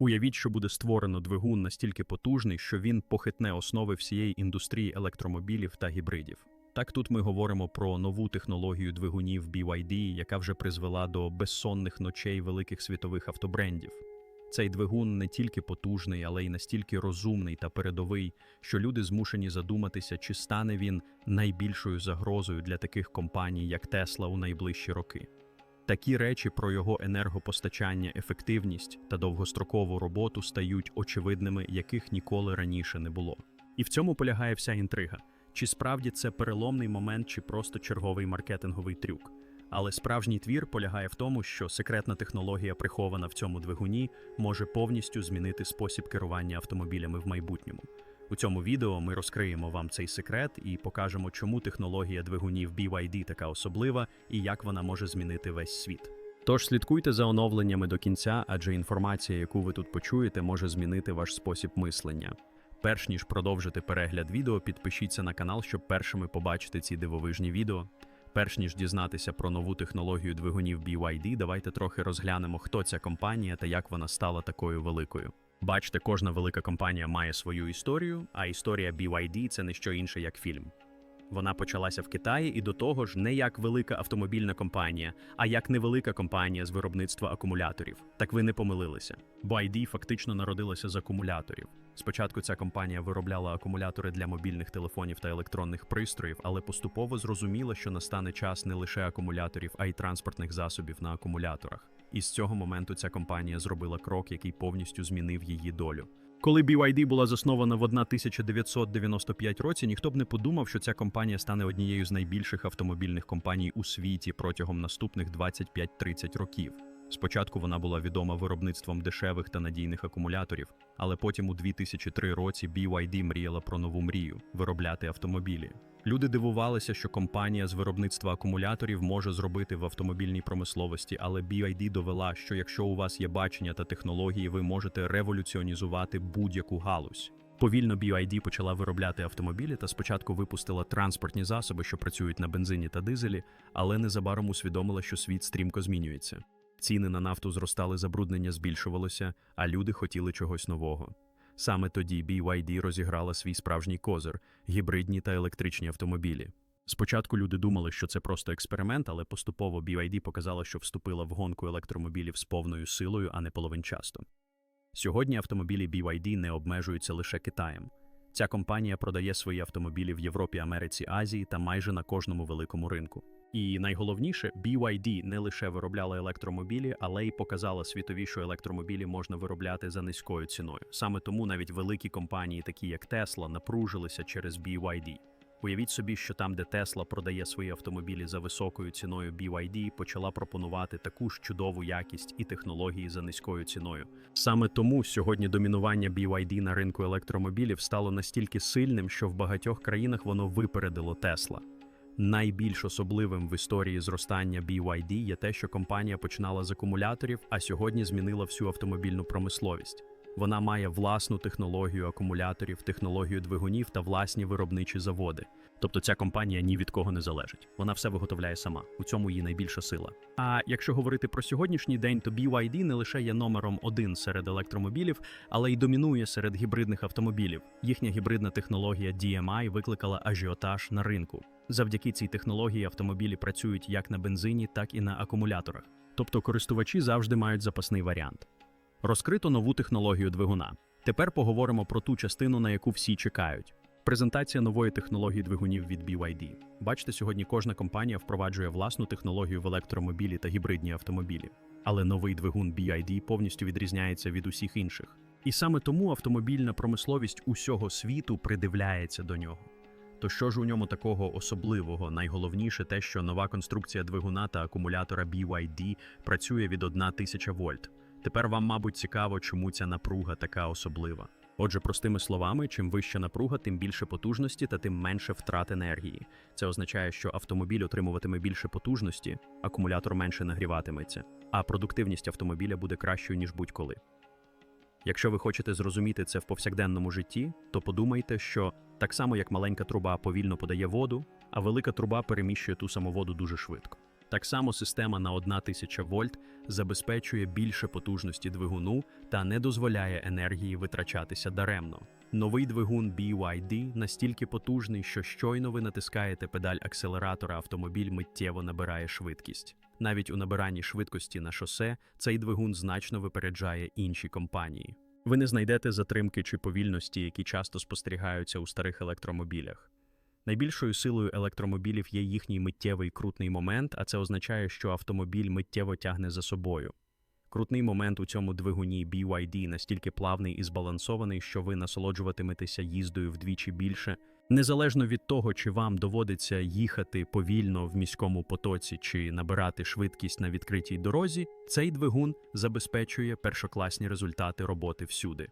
Уявіть, що буде створено двигун настільки потужний, що він похитне основи всієї індустрії електромобілів та гібридів. Так тут ми говоримо про нову технологію двигунів BYD, яка вже призвела до безсонних ночей великих світових автобрендів. Цей двигун не тільки потужний, але й настільки розумний та передовий, що люди змушені задуматися, чи стане він найбільшою загрозою для таких компаній, як Tesla у найближчі роки. Такі речі про його енергопостачання, ефективність та довгострокову роботу стають очевидними, яких ніколи раніше не було. І в цьому полягає вся інтрига. Чи справді це переломний момент, чи просто черговий маркетинговий трюк. Але справжній твір полягає в тому, що секретна технологія, прихована в цьому двигуні, може повністю змінити спосіб керування автомобілями в майбутньому. У цьому відео ми розкриємо вам цей секрет і покажемо, чому технологія двигунів BYD така особлива і як вона може змінити весь світ. Тож слідкуйте за оновленнями до кінця, адже інформація, яку ви тут почуєте, може змінити ваш спосіб мислення. Перш ніж продовжити перегляд відео, підпишіться на канал, щоб першими побачити ці дивовижні відео. Перш ніж дізнатися про нову технологію двигунів BYD, давайте трохи розглянемо, хто ця компанія та як вона стала такою великою. Бачите, кожна велика компанія має свою історію, а історія BYD – це не що інше, як фільм. Вона почалася в Китаї і до того ж не як велика автомобільна компанія, а як невелика компанія з виробництва акумуляторів. Так ви не помилилися. ID фактично народилася з акумуляторів. Спочатку ця компанія виробляла акумулятори для мобільних телефонів та електронних пристроїв, але поступово зрозуміла, що настане час не лише акумуляторів, а й транспортних засобів на акумуляторах. І з цього моменту ця компанія зробила крок, який повністю змінив її долю. Коли BYD була заснована в 1995 році, ніхто б не подумав, що ця компанія стане однією з найбільших автомобільних компаній у світі протягом наступних 25-30 років. Спочатку вона була відома виробництвом дешевих та надійних акумуляторів, але потім у 2003 році BYD мріяла про нову мрію виробляти автомобілі. Люди дивувалися, що компанія з виробництва акумуляторів може зробити в автомобільній промисловості, але BYD довела, що якщо у вас є бачення та технології, ви можете революціонізувати будь-яку галузь. Повільно BYD почала виробляти автомобілі та спочатку випустила транспортні засоби, що працюють на бензині та дизелі, але незабаром усвідомила, що світ стрімко змінюється. Ціни на нафту зростали, забруднення збільшувалося, а люди хотіли чогось нового. Саме тоді BYD розіграла свій справжній козир гібридні та електричні автомобілі. Спочатку люди думали, що це просто експеримент, але поступово BYD показала, що вступила в гонку електромобілів з повною силою, а не половинчасто. Сьогодні автомобілі BYD не обмежуються лише Китаєм. Ця компанія продає свої автомобілі в Європі, Америці, Азії та майже на кожному великому ринку. І найголовніше, BYD не лише виробляла електромобілі, але й показала світові, що електромобілі можна виробляти за низькою ціною. Саме тому навіть великі компанії, такі як Tesla, напружилися через BYD. Уявіть собі, що там, де Tesla продає свої автомобілі за високою ціною, BYD почала пропонувати таку ж чудову якість і технології за низькою ціною. Саме тому сьогодні домінування BYD на ринку електромобілів стало настільки сильним, що в багатьох країнах воно випередило Tesla. Найбільш особливим в історії зростання BYD є те, що компанія починала з акумуляторів, а сьогодні змінила всю автомобільну промисловість. Вона має власну технологію акумуляторів, технологію двигунів та власні виробничі заводи. Тобто ця компанія ні від кого не залежить. Вона все виготовляє сама. У цьому її найбільша сила. А якщо говорити про сьогоднішній день, то BYD не лише є номером один серед електромобілів, але й домінує серед гібридних автомобілів. Їхня гібридна технологія DMI викликала ажіотаж на ринку. Завдяки цій технології автомобілі працюють як на бензині, так і на акумуляторах. Тобто користувачі завжди мають запасний варіант. Розкрито нову технологію двигуна. Тепер поговоримо про ту частину, на яку всі чекають. Презентація нової технології двигунів від BYD. Бачите, сьогодні кожна компанія впроваджує власну технологію в електромобілі та гібридні автомобілі. Але новий двигун BYD повністю відрізняється від усіх інших. І саме тому автомобільна промисловість усього світу придивляється до нього. То що ж у ньому такого особливого? Найголовніше те, що нова конструкція двигуна та акумулятора BYD працює від 1000 вольт. Тепер вам, мабуть, цікаво, чому ця напруга така особлива. Отже, простими словами, чим вища напруга, тим більше потужності та тим менше втрат енергії. Це означає, що автомобіль отримуватиме більше потужності, акумулятор менше нагріватиметься, а продуктивність автомобіля буде кращою ніж будь-коли. Якщо ви хочете зрозуміти це в повсякденному житті, то подумайте, що так само як маленька труба повільно подає воду, а велика труба переміщує ту саму воду дуже швидко. Так само система на 1000 вольт забезпечує більше потужності двигуну та не дозволяє енергії витрачатися даремно. Новий двигун BYD настільки потужний, що щойно ви натискаєте педаль акселератора, автомобіль миттєво набирає швидкість. Навіть у набиранні швидкості на шосе цей двигун значно випереджає інші компанії. Ви не знайдете затримки чи повільності, які часто спостерігаються у старих електромобілях. Найбільшою силою електромобілів є їхній миттєвий крутний момент, а це означає, що автомобіль миттєво тягне за собою. Крутний момент у цьому двигуні BYD настільки плавний і збалансований, що ви насолоджуватиметеся їздою вдвічі більше, незалежно від того, чи вам доводиться їхати повільно в міському потоці чи набирати швидкість на відкритій дорозі, цей двигун забезпечує першокласні результати роботи всюди.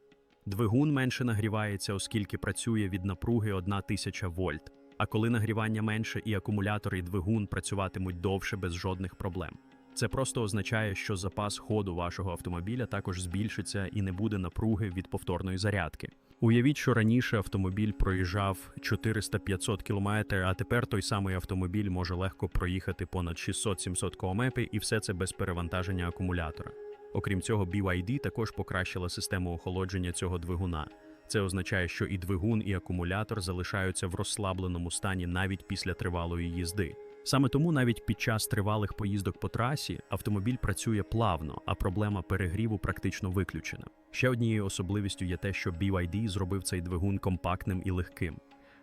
Двигун менше нагрівається, оскільки працює від напруги 1000 вольт. А коли нагрівання менше, і акумулятор і двигун працюватимуть довше без жодних проблем. Це просто означає, що запас ходу вашого автомобіля також збільшиться і не буде напруги від повторної зарядки. Уявіть, що раніше автомобіль проїжджав 400-500 км, а тепер той самий автомобіль може легко проїхати понад 600-700 км, і все це без перевантаження акумулятора. Окрім цього, BYD також покращила систему охолодження цього двигуна. Це означає, що і двигун, і акумулятор залишаються в розслабленому стані навіть після тривалої їзди. Саме тому навіть під час тривалих поїздок по трасі автомобіль працює плавно, а проблема перегріву практично виключена. Ще однією особливістю є те, що BYD зробив цей двигун компактним і легким.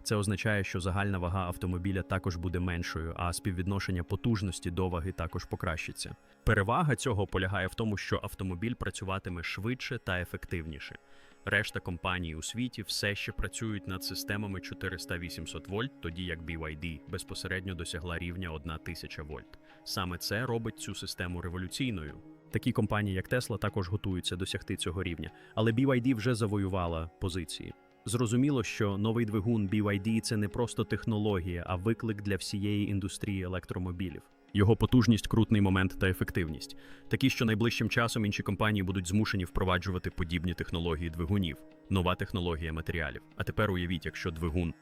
Це означає, що загальна вага автомобіля також буде меншою, а співвідношення потужності до ваги також покращиться. Перевага цього полягає в тому, що автомобіль працюватиме швидше та ефективніше. Решта компаній у світі все ще працюють над системами 400-800 вольт, тоді як BYD безпосередньо досягла рівня 1000 вольт. Саме це робить цю систему революційною. Такі компанії, як Tesla, також готуються досягти цього рівня, але BYD вже завоювала позиції. Зрозуміло, що новий двигун BYD – це не просто технологія, а виклик для всієї індустрії електромобілів. Його потужність, крутний момент та ефективність. Такі, що найближчим часом інші компанії будуть змушені впроваджувати подібні технології двигунів, нова технологія матеріалів. А тепер уявіть, якщо двигун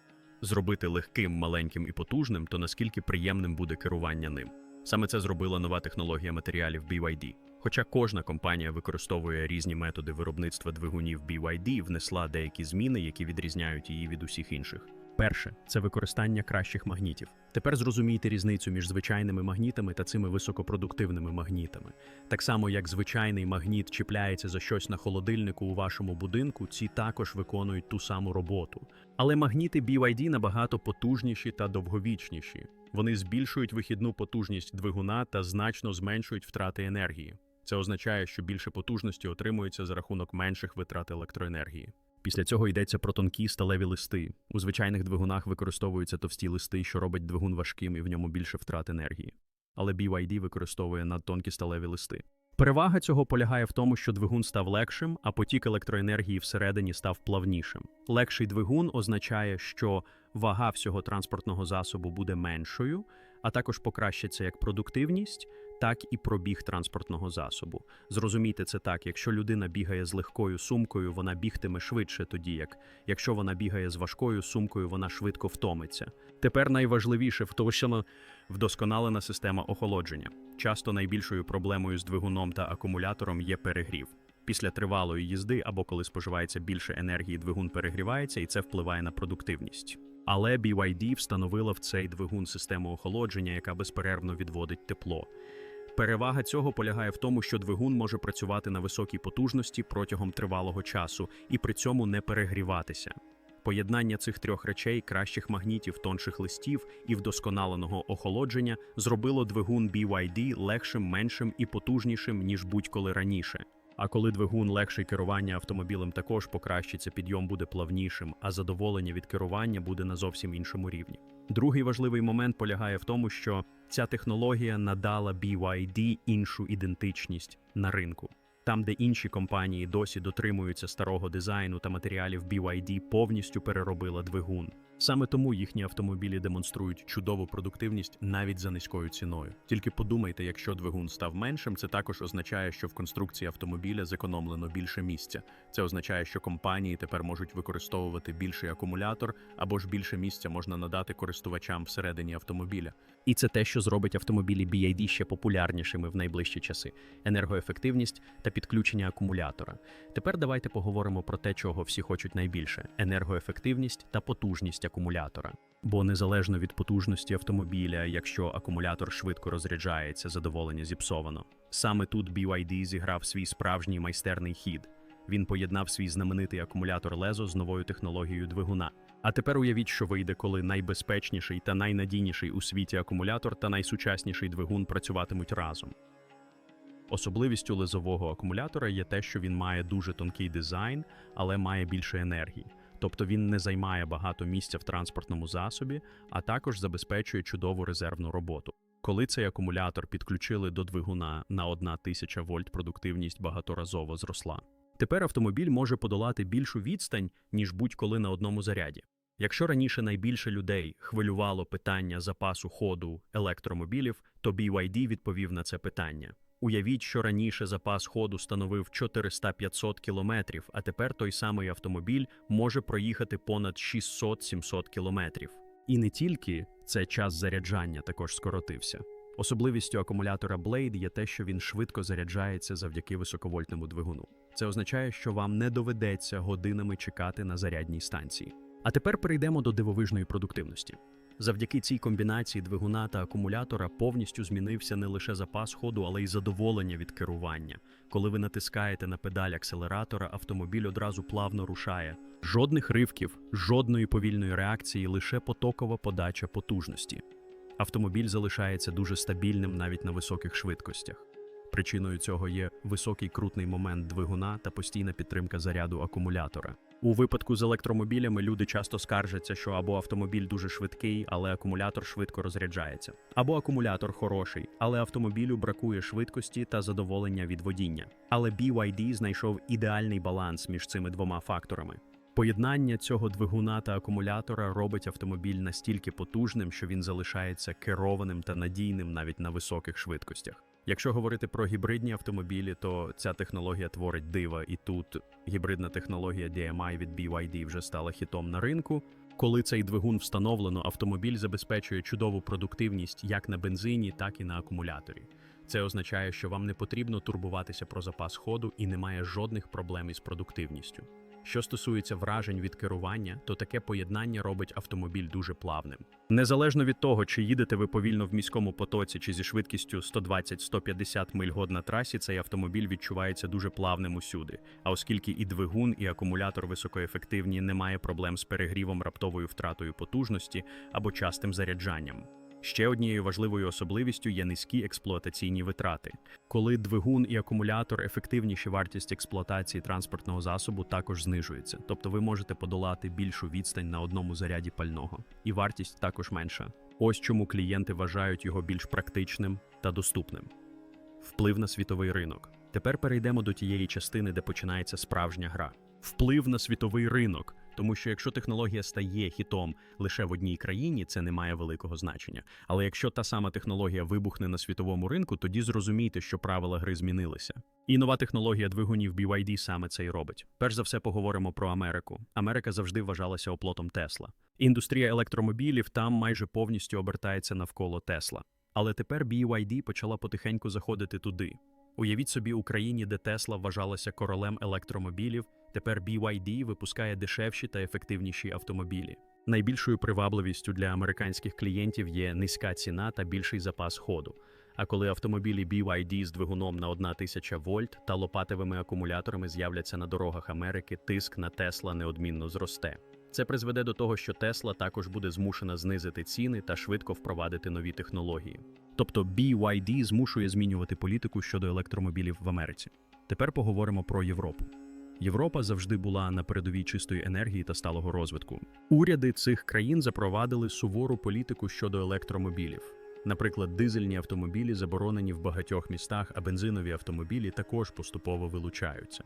зробити легким, маленьким і потужним, то наскільки приємним буде керування ним. Саме це зробила нова технологія матеріалів BYD. Хоча кожна компанія використовує різні методи виробництва двигунів BYD, внесла деякі зміни, які відрізняють її від усіх інших. Перше це використання кращих магнітів. Тепер зрозумійте різницю між звичайними магнітами та цими високопродуктивними магнітами. Так само, як звичайний магніт чіпляється за щось на холодильнику у вашому будинку, ці також виконують ту саму роботу. Але магніти BYD набагато потужніші та довговічніші. Вони збільшують вихідну потужність двигуна та значно зменшують втрати енергії. Це означає, що більше потужності отримується за рахунок менших витрат електроенергії. Після цього йдеться про тонкі сталеві листи. У звичайних двигунах використовуються товсті листи, що робить двигун важким і в ньому більше втрат енергії. Але BYD використовує надтонкі сталеві листи. Перевага цього полягає в тому, що двигун став легшим, а потік електроенергії всередині став плавнішим. Легший двигун означає, що вага всього транспортного засобу буде меншою, а також покращиться як продуктивність, так і пробіг транспортного засобу. Зрозумійте це так: якщо людина бігає з легкою сумкою, вона бігтиме швидше, тоді як якщо вона бігає з важкою сумкою, вона швидко втомиться. Тепер найважливіше втовщена вдосконалена система охолодження. Часто найбільшою проблемою з двигуном та акумулятором є перегрів. Після тривалої їзди або коли споживається більше енергії, двигун перегрівається, і це впливає на продуктивність. Але BYD встановила в цей двигун систему охолодження, яка безперервно відводить тепло. Перевага цього полягає в тому, що двигун може працювати на високій потужності протягом тривалого часу і при цьому не перегріватися. Поєднання цих трьох речей, кращих магнітів, тонших листів і вдосконаленого охолодження, зробило двигун BYD легшим, меншим і потужнішим ніж будь-коли раніше. А коли двигун легший керування автомобілем також покращиться, підйом буде плавнішим, а задоволення від керування буде на зовсім іншому рівні. Другий важливий момент полягає в тому, що ця технологія надала BYD іншу ідентичність на ринку. Там, де інші компанії досі дотримуються старого дизайну та матеріалів BYD повністю переробила двигун. Саме тому їхні автомобілі демонструють чудову продуктивність навіть за низькою ціною. Тільки подумайте, якщо двигун став меншим, це також означає, що в конструкції автомобіля зекономлено більше місця. Це означає, що компанії тепер можуть використовувати більший акумулятор або ж більше місця можна надати користувачам всередині автомобіля. І це те, що зробить автомобілі BYD ще популярнішими в найближчі часи: енергоефективність та підключення акумулятора. Тепер давайте поговоримо про те, чого всі хочуть найбільше: енергоефективність та потужність акумулятора. Бо незалежно від потужності автомобіля, якщо акумулятор швидко розряджається, задоволення зіпсовано. Саме тут BYD зіграв свій справжній майстерний хід. Він поєднав свій знаменитий акумулятор Лезо з новою технологією двигуна. А тепер уявіть, що вийде, коли найбезпечніший та найнадійніший у світі акумулятор та найсучасніший двигун працюватимуть разом. Особливістю лезового акумулятора є те, що він має дуже тонкий дизайн, але має більше енергії. Тобто він не займає багато місця в транспортному засобі, а також забезпечує чудову резервну роботу. Коли цей акумулятор підключили до двигуна на 1000 вольт, продуктивність багаторазово зросла. Тепер автомобіль може подолати більшу відстань, ніж будь-коли на одному заряді. Якщо раніше найбільше людей хвилювало питання запасу ходу електромобілів, то BYD відповів на це питання. Уявіть, що раніше запас ходу становив 400-500 кілометрів, а тепер той самий автомобіль може проїхати понад 600-700 кілометрів. І не тільки це час заряджання також скоротився. Особливістю акумулятора Blade є те, що він швидко заряджається завдяки високовольтному двигуну. Це означає, що вам не доведеться годинами чекати на зарядній станції. А тепер перейдемо до дивовижної продуктивності. Завдяки цій комбінації двигуна та акумулятора повністю змінився не лише запас ходу, але й задоволення від керування. Коли ви натискаєте на педаль акселератора, автомобіль одразу плавно рушає. Жодних ривків, жодної повільної реакції, лише потокова подача потужності. Автомобіль залишається дуже стабільним навіть на високих швидкостях. Причиною цього є високий крутний момент двигуна та постійна підтримка заряду акумулятора. У випадку з електромобілями люди часто скаржаться, що або автомобіль дуже швидкий, але акумулятор швидко розряджається, або акумулятор хороший, але автомобілю бракує швидкості та задоволення від водіння. Але BYD знайшов ідеальний баланс між цими двома факторами. Поєднання цього двигуна та акумулятора робить автомобіль настільки потужним, що він залишається керованим та надійним навіть на високих швидкостях. Якщо говорити про гібридні автомобілі, то ця технологія творить дива, і тут гібридна технологія DMI від BYD вже стала хітом на ринку. Коли цей двигун встановлено, автомобіль забезпечує чудову продуктивність як на бензині, так і на акумуляторі. Це означає, що вам не потрібно турбуватися про запас ходу і немає жодних проблем із продуктивністю. Що стосується вражень від керування, то таке поєднання робить автомобіль дуже плавним. Незалежно від того, чи їдете ви повільно в міському потоці, чи зі швидкістю 120-150 миль год на трасі, цей автомобіль відчувається дуже плавним усюди. А оскільки і двигун, і акумулятор високоефективні, немає проблем з перегрівом, раптовою втратою потужності або частим заряджанням. Ще однією важливою особливістю є низькі експлуатаційні витрати. Коли двигун і акумулятор ефективніші, вартість експлуатації транспортного засобу також знижується, тобто ви можете подолати більшу відстань на одному заряді пального, і вартість також менша. Ось чому клієнти вважають його більш практичним та доступним. Вплив на світовий ринок. Тепер перейдемо до тієї частини, де починається справжня гра. Вплив на світовий ринок. Тому що якщо технологія стає хітом лише в одній країні, це не має великого значення. Але якщо та сама технологія вибухне на світовому ринку, тоді зрозумійте, що правила гри змінилися. І нова технологія двигунів BYD саме це й робить. Перш за все, поговоримо про Америку. Америка завжди вважалася оплотом Тесла. Індустрія електромобілів там майже повністю обертається навколо Тесла. Але тепер BYD почала потихеньку заходити туди. Уявіть собі Україні, де Тесла вважалася королем електромобілів. Тепер BYD випускає дешевші та ефективніші автомобілі. Найбільшою привабливістю для американських клієнтів є низька ціна та більший запас ходу. А коли автомобілі BYD з двигуном на 1000 вольт та лопатевими акумуляторами з'являться на дорогах Америки, тиск на Тесла неодмінно зросте. Це призведе до того, що Тесла також буде змушена знизити ціни та швидко впровадити нові технології. Тобто BYD змушує змінювати політику щодо електромобілів в Америці. Тепер поговоримо про Європу. Європа завжди була на передовій чистої енергії та сталого розвитку. Уряди цих країн запровадили сувору політику щодо електромобілів. Наприклад, дизельні автомобілі заборонені в багатьох містах, а бензинові автомобілі також поступово вилучаються.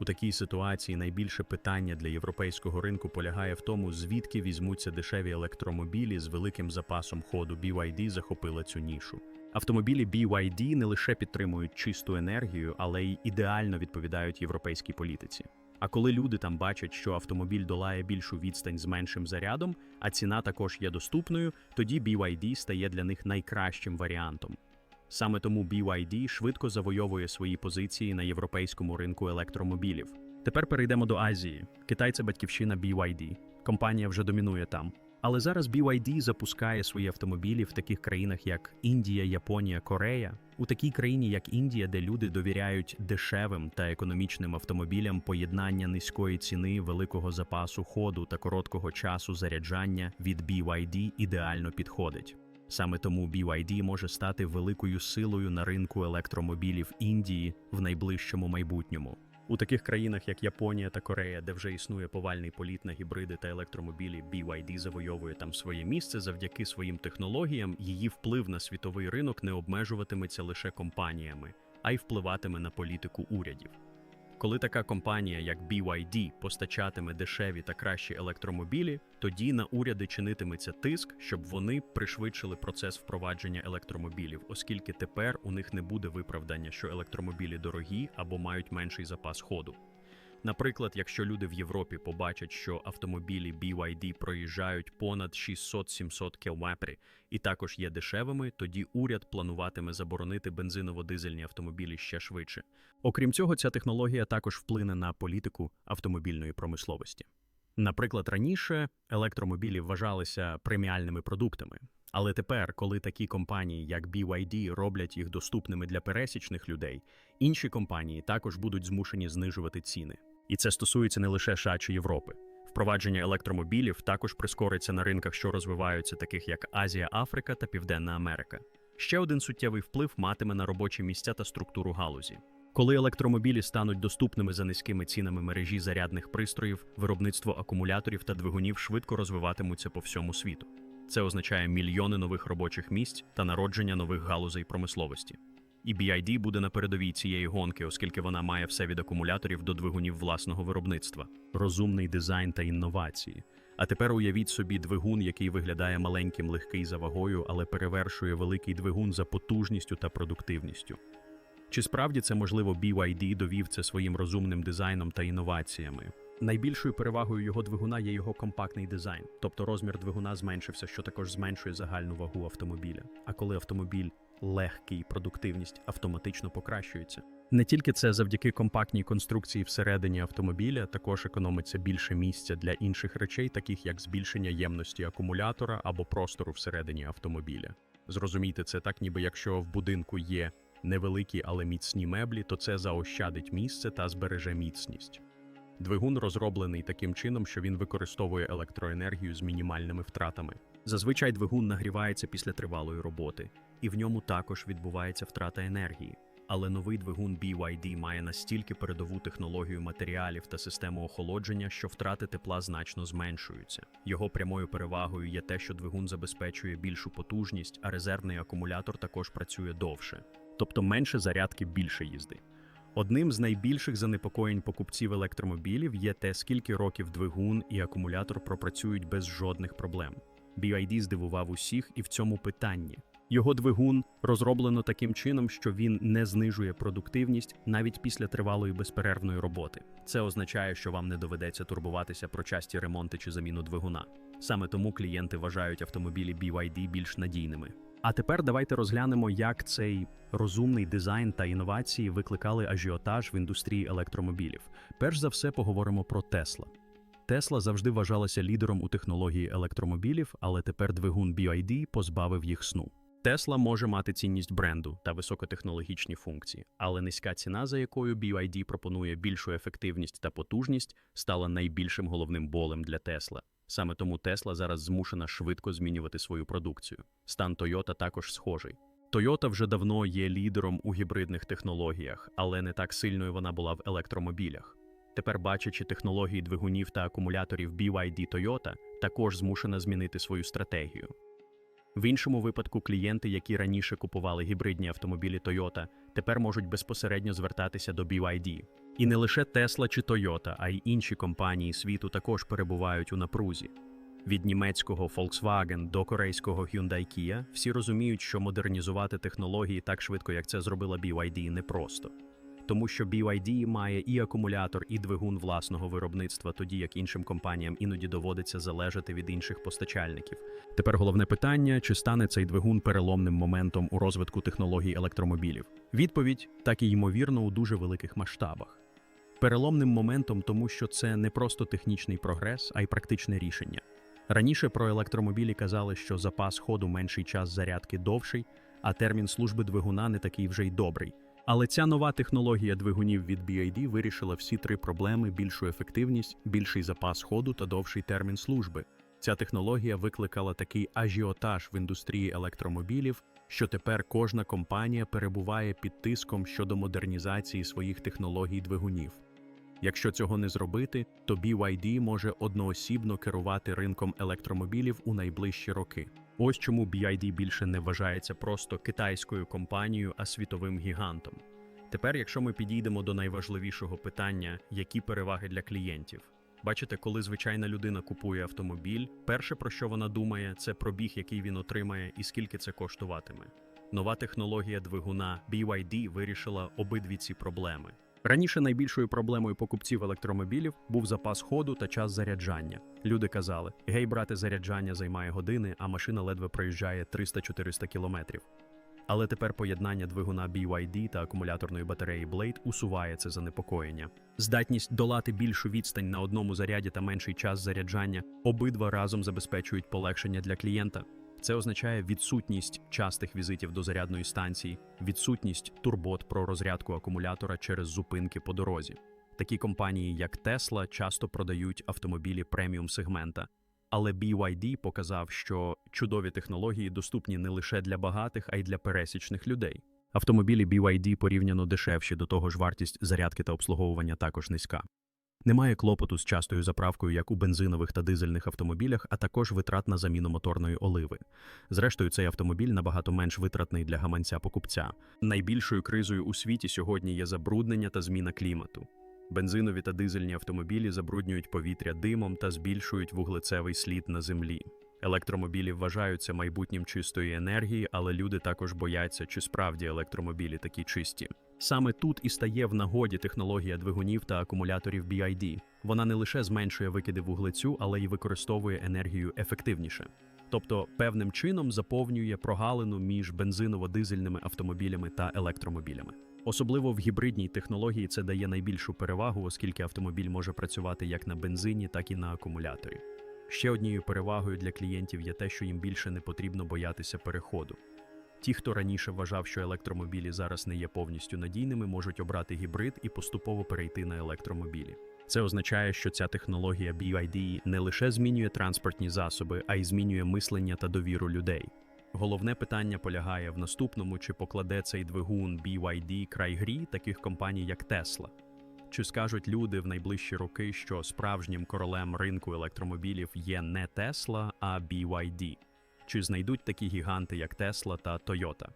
У такій ситуації найбільше питання для європейського ринку полягає в тому, звідки візьмуться дешеві електромобілі з великим запасом ходу. BYD захопила цю нішу. Автомобілі BYD не лише підтримують чисту енергію, але й ідеально відповідають європейській політиці. А коли люди там бачать, що автомобіль долає більшу відстань з меншим зарядом, а ціна також є доступною, тоді BYD стає для них найкращим варіантом. Саме тому BYD швидко завойовує свої позиції на європейському ринку електромобілів. Тепер перейдемо до Азії. Китай це батьківщина BYD. Компанія вже домінує там. Але зараз BYD запускає свої автомобілі в таких країнах, як Індія, Японія, Корея. У такій країні, як Індія, де люди довіряють дешевим та економічним автомобілям поєднання низької ціни, великого запасу ходу та короткого часу заряджання від BYD ідеально підходить. Саме тому BYD може стати великою силою на ринку електромобілів Індії в найближчому майбутньому. У таких країнах, як Японія та Корея, де вже існує повальний політ на гібриди та електромобілі, BYD завойовує там своє місце завдяки своїм технологіям. Її вплив на світовий ринок не обмежуватиметься лише компаніями, а й впливатиме на політику урядів. Коли така компанія, як BYD, постачатиме дешеві та кращі електромобілі, тоді на уряди чинитиметься тиск, щоб вони пришвидшили процес впровадження електромобілів, оскільки тепер у них не буде виправдання, що електромобілі дорогі або мають менший запас ходу. Наприклад, якщо люди в Європі побачать, що автомобілі BYD проїжджають понад 600-700 км і також є дешевими, тоді уряд плануватиме заборонити бензиново-дизельні автомобілі ще швидше. Окрім цього, ця технологія також вплине на політику автомобільної промисловості. Наприклад, раніше електромобілі вважалися преміальними продуктами. Але тепер, коли такі компанії, як BYD, роблять їх доступними для пересічних людей, інші компанії також будуть змушені знижувати ціни. І це стосується не лише США чи Європи. Впровадження електромобілів також прискориться на ринках, що розвиваються, таких як Азія, Африка та Південна Америка. Ще один суттєвий вплив матиме на робочі місця та структуру галузі. Коли електромобілі стануть доступними за низькими цінами мережі зарядних пристроїв, виробництво акумуляторів та двигунів швидко розвиватимуться по всьому світу. Це означає мільйони нових робочих місць та народження нових галузей промисловості. І BID буде на передовій цієї гонки, оскільки вона має все від акумуляторів до двигунів власного виробництва, розумний дизайн та інновації. А тепер уявіть собі двигун, який виглядає маленьким, легкий за вагою, але перевершує великий двигун за потужністю та продуктивністю. Чи справді це можливо BYD довів це своїм розумним дизайном та інноваціями? Найбільшою перевагою його двигуна є його компактний дизайн, тобто розмір двигуна зменшився, що також зменшує загальну вагу автомобіля. А коли автомобіль легкий, продуктивність автоматично покращується. Не тільки це завдяки компактній конструкції всередині автомобіля, також економиться більше місця для інших речей, таких як збільшення ємності акумулятора або простору всередині автомобіля. Зрозумійте це так, ніби якщо в будинку є невеликі, але міцні меблі, то це заощадить місце та збереже міцність. Двигун розроблений таким чином, що він використовує електроенергію з мінімальними втратами. Зазвичай двигун нагрівається після тривалої роботи, і в ньому також відбувається втрата енергії. Але новий двигун BYD має настільки передову технологію матеріалів та систему охолодження, що втрати тепла значно зменшуються. Його прямою перевагою є те, що двигун забезпечує більшу потужність, а резервний акумулятор також працює довше, тобто менше зарядки більше їзди. Одним з найбільших занепокоєнь покупців електромобілів є те, скільки років двигун і акумулятор пропрацюють без жодних проблем. BYD здивував усіх і в цьому питанні. Його двигун розроблено таким чином, що він не знижує продуктивність навіть після тривалої безперервної роботи. Це означає, що вам не доведеться турбуватися про часті ремонти чи заміну двигуна. Саме тому клієнти вважають автомобілі BYD більш надійними. А тепер давайте розглянемо, як цей розумний дизайн та інновації викликали ажіотаж в індустрії електромобілів. Перш за все, поговоримо про Тесла. Тесла завжди вважалася лідером у технології електромобілів, але тепер двигун BYD позбавив їх сну. Тесла може мати цінність бренду та високотехнологічні функції, але низька ціна, за якою BYD пропонує більшу ефективність та потужність, стала найбільшим головним болем для Тесла. Саме тому Тесла зараз змушена швидко змінювати свою продукцію. Стан Toyota також схожий. Toyota вже давно є лідером у гібридних технологіях, але не так сильною вона була в електромобілях. Тепер, бачачи технології двигунів та акумуляторів BYD Toyota, також змушена змінити свою стратегію. В іншому випадку клієнти, які раніше купували гібридні автомобілі Toyota, тепер можуть безпосередньо звертатися до BYD. І не лише Tesla чи Toyota, а й інші компанії світу також перебувають у напрузі. Від німецького Volkswagen до корейського Hyundai Kia всі розуміють, що модернізувати технології так швидко, як це зробила BYD, непросто. Тому що BYD має і акумулятор, і двигун власного виробництва, тоді як іншим компаніям іноді доводиться залежати від інших постачальників. Тепер головне питання: чи стане цей двигун переломним моментом у розвитку технологій електромобілів? Відповідь так і ймовірно у дуже великих масштабах. Переломним моментом, тому що це не просто технічний прогрес, а й практичне рішення. Раніше про електромобілі казали, що запас ходу менший час зарядки довший, а термін служби двигуна не такий вже й добрий. Але ця нова технологія двигунів від BYD вирішила всі три проблеми: більшу ефективність, більший запас ходу та довший термін служби. Ця технологія викликала такий ажіотаж в індустрії електромобілів, що тепер кожна компанія перебуває під тиском щодо модернізації своїх технологій двигунів. Якщо цього не зробити, то BYD може одноосібно керувати ринком електромобілів у найближчі роки. Ось чому BYD більше не вважається просто китайською компанією, а світовим гігантом. Тепер, якщо ми підійдемо до найважливішого питання, які переваги для клієнтів. Бачите, коли звичайна людина купує автомобіль, перше про що вона думає, це пробіг, який він отримає, і скільки це коштуватиме. Нова технологія двигуна BYD вирішила обидві ці проблеми. Раніше найбільшою проблемою покупців електромобілів був запас ходу та час заряджання. Люди казали: гей, брате, заряджання займає години, а машина ледве проїжджає 300-400 кілометрів. Але тепер поєднання двигуна BYD та акумуляторної батареї Blade усуває це занепокоєння. Здатність долати більшу відстань на одному заряді та менший час заряджання обидва разом забезпечують полегшення для клієнта. Це означає відсутність частих візитів до зарядної станції, відсутність турбот про розрядку акумулятора через зупинки по дорозі. Такі компанії, як Tesla, часто продають автомобілі преміум сегмента. Але BYD показав, що чудові технології доступні не лише для багатих, а й для пересічних людей. Автомобілі BYD порівняно дешевші, до того ж вартість зарядки та обслуговування також низька. Немає клопоту з частою заправкою, як у бензинових та дизельних автомобілях, а також витрат на заміну моторної оливи. Зрештою, цей автомобіль набагато менш витратний для гаманця покупця. Найбільшою кризою у світі сьогодні є забруднення та зміна клімату. Бензинові та дизельні автомобілі забруднюють повітря димом та збільшують вуглецевий слід на землі. Електромобілі вважаються майбутнім чистої енергії, але люди також бояться, чи справді електромобілі такі чисті. Саме тут і стає в нагоді технологія двигунів та акумуляторів BID. Вона не лише зменшує викиди вуглецю, але й використовує енергію ефективніше. Тобто певним чином заповнює прогалину між бензиново-дизельними автомобілями та електромобілями. Особливо в гібридній технології це дає найбільшу перевагу, оскільки автомобіль може працювати як на бензині, так і на акумуляторі. Ще однією перевагою для клієнтів є те, що їм більше не потрібно боятися переходу. Ті, хто раніше вважав, що електромобілі зараз не є повністю надійними, можуть обрати гібрид і поступово перейти на електромобілі. Це означає, що ця технологія BYD не лише змінює транспортні засоби, а й змінює мислення та довіру людей. Головне питання полягає в наступному: чи покладе цей двигун BYD край грі таких компаній, як Tesla? Чи скажуть люди в найближчі роки, що справжнім королем ринку електромобілів є не Tesla, а BYD? Чи знайдуть такі гіганти, як Tesla та Toyota?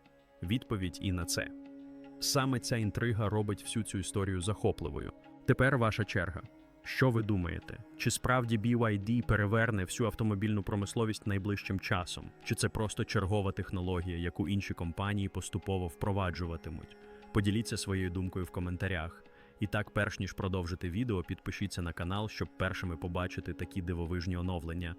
Відповідь і на це. Саме ця інтрига робить всю цю історію захопливою. Тепер ваша черга. Що ви думаєте? Чи справді BYD переверне всю автомобільну промисловість найближчим часом? Чи це просто чергова технологія, яку інші компанії поступово впроваджуватимуть? Поділіться своєю думкою в коментарях. І так, перш ніж продовжити відео, підпишіться на канал, щоб першими побачити такі дивовижні оновлення.